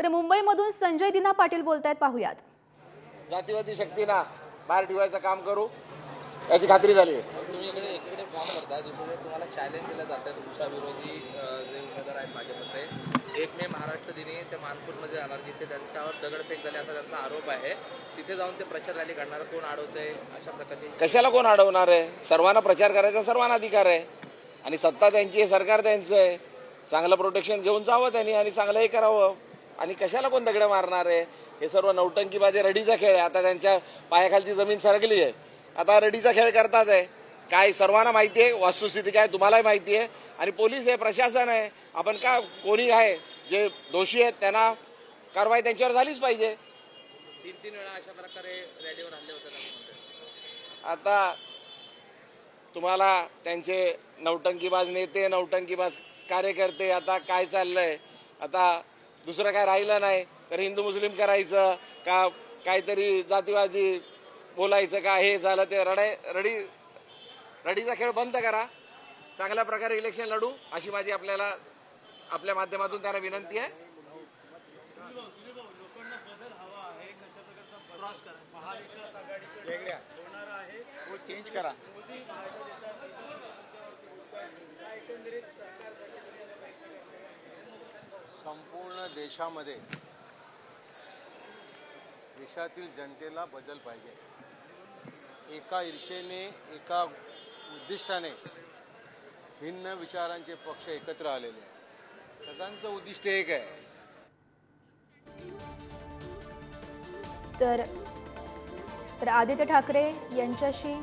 तर मुंबईमधून संजय दिना पाटील बोलतायत पाहुयात. जातीवादी शक्तींना बाहेर ठेवायचं काम करू. याची खात्री झाली. आहे तुम्ही इकडे एकीकडे फॉर्म भरताय. दुसरीकडे तुम्हाला चॅलेंज दिलं जातं तुमच्या विरोधी जे उमेदवार आहेत भाजपचे एक मे महाराष्ट्र दिनी ते मानपूरमध्ये जाणार जिथे त्यांच्यावर दगडफेक झाली असा त्यांचा आरोप आहे. तिथे जाऊन ते प्रचार रॅली करणार कोण अडवतंय अशा प्रकारची? कशाला कोण अडवणार आहे? सर्वांना प्रचार करायचा सर्वांना अधिकार आहे. आणि सत्ता त्यांची आहे सरकार त्यांचं आहे. चांगलं प्रोटेक्शन घेऊन जावं त्यांनी आणि चांगलं हे करावं. आणि कशाला कोण दगडं मारणार आहे? हे सर्व नौटंकीबाजी रडीचा खेळ आहे. आता त्यांच्या पायाखालची जमीन सरकली आहे. आता रडीचा खेळ करतात आहे. काय सर्वांना माहिती आहे? वस्तुस्थिती काय तुम्हालाही माहिती आहे. आणि पोलीस आहे प्रशासन आहे. आपण का कोणी आहे? जे दोषी आहेत त्यांना कारवाई त्यांच्यावर झालीच पाहिजे. तीन तीन वेळा अशा प्रकारे रॅलीवर हल्ले होते. आता तुम्हाला त्यांचे नौटंकीबाज नेते नौटंकीबाज कार्यकर्ते आता काय चाललंय? आता दुसरं काय राहिलं नाही. तर हिंदू मुस्लिम करायचं का काहीतरी जातीवादी बोलायचं का हे झालं ते रडाय रडी रडीचा खेळ बंद करा. चांगल्या प्रकारे इलेक्शन लढू अशी माझी आपल्याला आपल्या माध्यमातून त्यांना विनंती आहे. चेंज करा. संपूर्ण देशामध्ये देशातील जनतेला बदल पाहिजे. एका ईर्षेने एका उद्दिष्टाने भिन्न विचारांचे पक्ष एकत्र आलेले आहेत. सगळ्यांचं उद्दिष्ट एक आहे. तर तर आदित्य ठाकरे यांच्याशी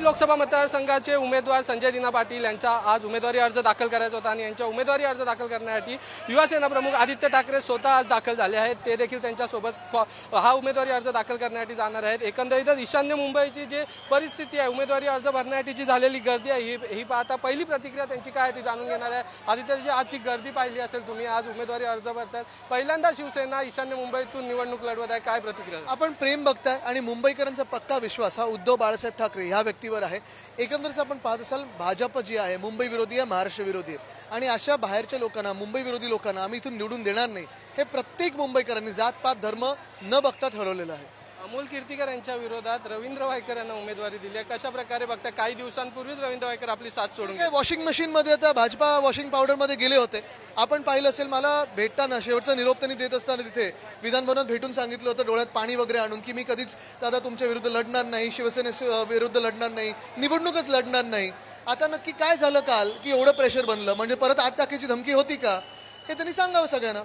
लोकसभा मतदारसंघाचे उमेदवार संजय दिना पाटील यांचा आज उमेदवारी अर्ज दाखल करायचा होता आणि यांच्या उमेदवारी अर्ज दाखल करण्यासाठी युवासेना प्रमुख आदित्य ठाकरे स्वतः आज दाखल झाले आहेत. ते देखील त्यांच्यासोबत हा उमेदवारी अर्ज दाखल करण्यासाठी जाणार आहेत. एकंदरीतच ईशान्य मुंबईची जी परिस्थिती आहे उमेदवारी अर्ज भरण्यासाठी जी झालेली गर्दी आहे ही ही पाहता पहिली प्रतिक्रिया त्यांची काय ती जाणून घेणार आहे. आदित्यची आजची गर्दी पाहिली असेल तुम्ही आज उमेदवारी अर्ज भरतात पहिल्यांदा शिवसेना ईशान्य मुंबईतून निवडणूक लढवत आहे. काय प्रतिक्रिया? आपण प्रेम बघताय आणि मुंबईकरांचा पक्का विश्वास हा उद्धव बाळासाहेब ठाकरे ह्या व्यक्ती व्यक्तीवर आहे. एकंदरीत आपण पाहत असाल भाजप जी आहे मुंबई विरोधी आहे महाराष्ट्र विरोधी आहे. आणि अशा बाहेरच्या लोकांना मुंबई विरोधी लोकांना आम्ही इथून निवडून देणार नाही. हे प्रत्येक मुंबईकरांनी जातपात धर्म न बघता ठरवलेलं आहे. अमोल कीर्तीकर यांच्या विरोधात रवींद्र वायकर यांना उमेदवारी दिली आहे. कशा प्रकारे बघता काही दिवसांपूर्वीच रवींद्र वायकर आपली साथ सोडून काय वॉशिंग मशीनमध्ये आता भाजपा वॉशिंग पावडरमध्ये गेले होते. आपण पाहिलं असेल मला भेटताना शेवटचा निरोप त्यांनी देत असताना तिथे विधान भवनात भेटून सांगितलं होतं डोळ्यात पाणी वगैरे आणून की मी कधीच दादा तुमच्या विरुद्ध लढणार नाही शिवसेने विरुद्ध लढणार नाही निवडणूकच लढणार नाही. आता नक्की काय झालं काल की एवढं प्रेशर बनलं? म्हणजे परत आत टाकीची धमकी होती का? हे त्यांनी सांगावं सगळ्यांना.